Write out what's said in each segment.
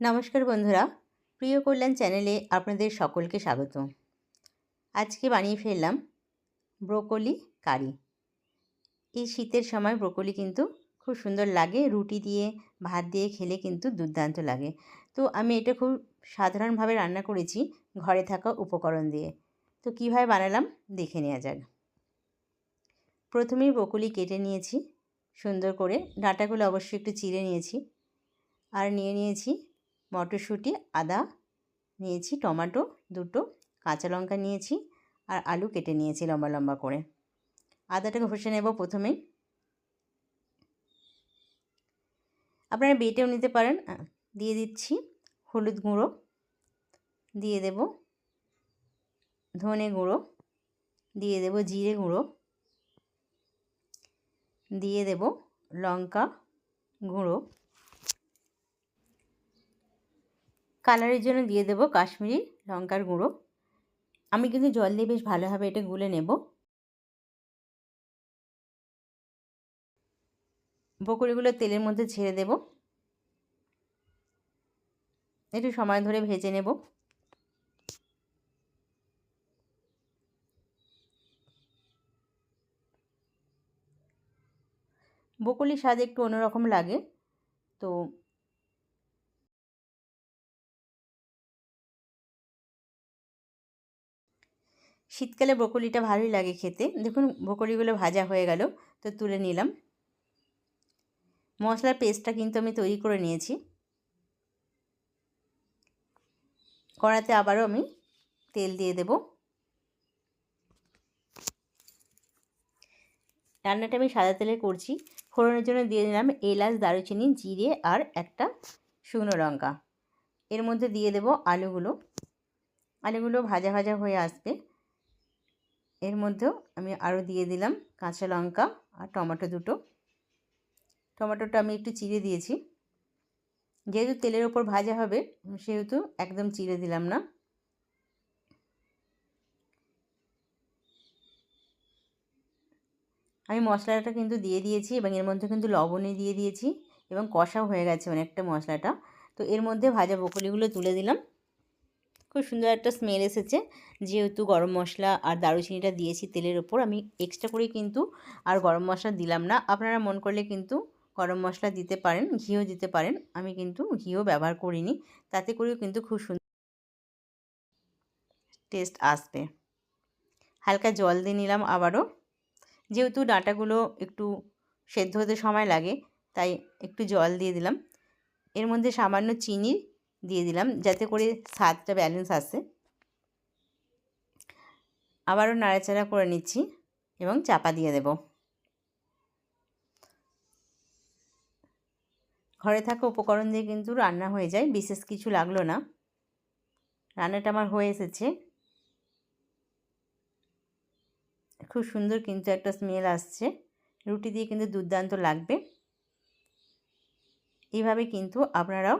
নমস্কার বন্ধুরা, প্রিয় কল্যাণ চ্যানেলে আপনাদের সকলকে স্বাগত আজকে বানিয়ে ফেললাম ব্রোকলি কারি। এই শীতের সময় ব্রোকলি কিন্তু খুব সুন্দর লাগে, রুটি দিয়ে, ভাত দিয়ে খেলে কিন্তু দুর্দান্ত লাগে। তো আমি এটা খুব সাধারণভাবে রান্না করেছি ঘরে থাকা উপকরণ দিয়ে। তো কীভাবে বানালাম দেখে নেওয়া যাক। প্রথমেই ব্রোকলি কেটে নিয়েছি, সুন্দর করে। ডাঁটাগুলো অবশ্যই একটু চিড়ে নিয়েছি। আর নিয়ে নিয়েছি মটরশুঁটি, আদা নিয়েছি, টমাটো দুটো, কাঁচা লঙ্কা নিয়েছি আর আলু কেটে নিয়েছি লম্বা লম্বা করে। আদাটাকে ঘষে নেব প্রথমেই আপনারা বেটেও নিতে পারেন। দিয়ে দিচ্ছি হলুদ গুঁড়ো। দিয়ে দেব ধনে গুঁড়ো। দিয়ে দেব জিরে গুঁড়ো। দিয়ে দেব লঙ্কা গুঁড়ো। কালারের জন্য দিয়ে দেবো কাশ্মীরি লঙ্কার গুঁড়ো। আমি কিন্তু জল দিয়ে বেশ ভালোভাবে এটা গুলে নেব। বকুড়িগুলো তেলের মধ্যে ছেড়ে দেব। একটু সময় ধরে ভেজে নেব। বকুলির স্বাদ একটু অন্যরকম লাগে। তো শীতকালে ব্রকলিটা ভালোই লাগে খেতে। দেখুন, ব্রকলিগুলো ভাজা হয়ে গেল, তো তুলে নিলাম। মশলার পেস্টটা কিন্তু আমি তৈরি করে নিয়েছি। কড়াতে আবারও আমি তেল দিয়ে দেব। রান্নাটা আমি সাদা তেলে করছি। ফোড়নের জন্য দিয়ে দিলাম এলাচ, দারুচিনি, জিরে আর একটা শুকনো লঙ্কা। এর মধ্যে দিয়ে দেব আলুগুলো। আলুগুলো ভাজা ভাজা হয়ে আসবে। এর মধ্যেও আমি আরও দিয়ে দিলাম কাঁচা লঙ্কা আর টমেটো দুটো। টমেটোটা আমি একটু চিড়ে দিয়েছি। যেহেতু তেলের ওপর ভাজা হবে, সেহেতু একদম চিড়ে দিলাম না। আমি মশলাটা কিন্তু দিয়ে দিয়েছি এবং এর মধ্যে কিন্তু লবণে দিয়ে দিয়েছি এবং কষাও হয়ে গেছে অনেকটা মশলাটা। তো এর মধ্যে ভাজা বকলিগুলো তুলে দিলাম। খুব সুন্দর একটা স্মেল এসেছে। যেহেতু গরম মশলা আর দারুচিনিটা দিয়েছি তেলের ওপর, আমি এক্সট্রা করে কিন্তু আর গরম মশলা দিলাম না। আপনারা মন করলে কিন্তু গরম মশলা দিতে পারেন, ঘিও দিতে পারেন। আমি কিন্তু ঘিও ব্যবহার করিনি, তাতে করেও কিন্তু খুব সুন্দর টেস্ট আসবে। হালকা জল দিয়ে নিলাম আবারও। যেহেতু ডাঁটাগুলো একটু সেদ্ধ হতে সময় লাগে, তাই একটু জল দিয়ে দিলাম। এর মধ্যে সামান্য চিনি দিয়ে দিলাম যাতে করে স্বাদটা ব্যালেন্স আসে। আবারও নাড়াচাড়া করে নিচ্ছি এবং চাপা দিয়ে দেব। ঘরে থাকা উপকরণ দিয়ে কিন্তু রান্না হয়ে যায়, বিশেষ কিছু লাগল না। রান্নাটা আমার হয়ে এসেছে। খুব সুন্দর কিন্তু একটা স্মেল আসছে। রুটি দিয়ে কিন্তু দুর্দান্ত লাগবে। এইভাবে কিন্তু আপনারাও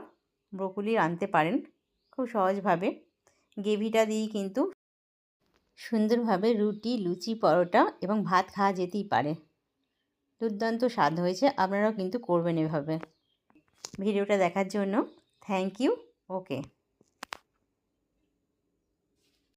ব্রোকলি আনতে পারেন খুব সহজভাবে। গ্রেভিটা দিয়েই কিন্তু সুন্দরভাবে রুটি, লুচি, পরোটা এবং ভাত খাওয়া যেতেই পারে। দুর্দান্ত স্বাদ হয়েছে, আপনারাও কিন্তু করবেন এভাবে। ভিডিওটা দেখার জন্য থ্যাংক ইউ ওকে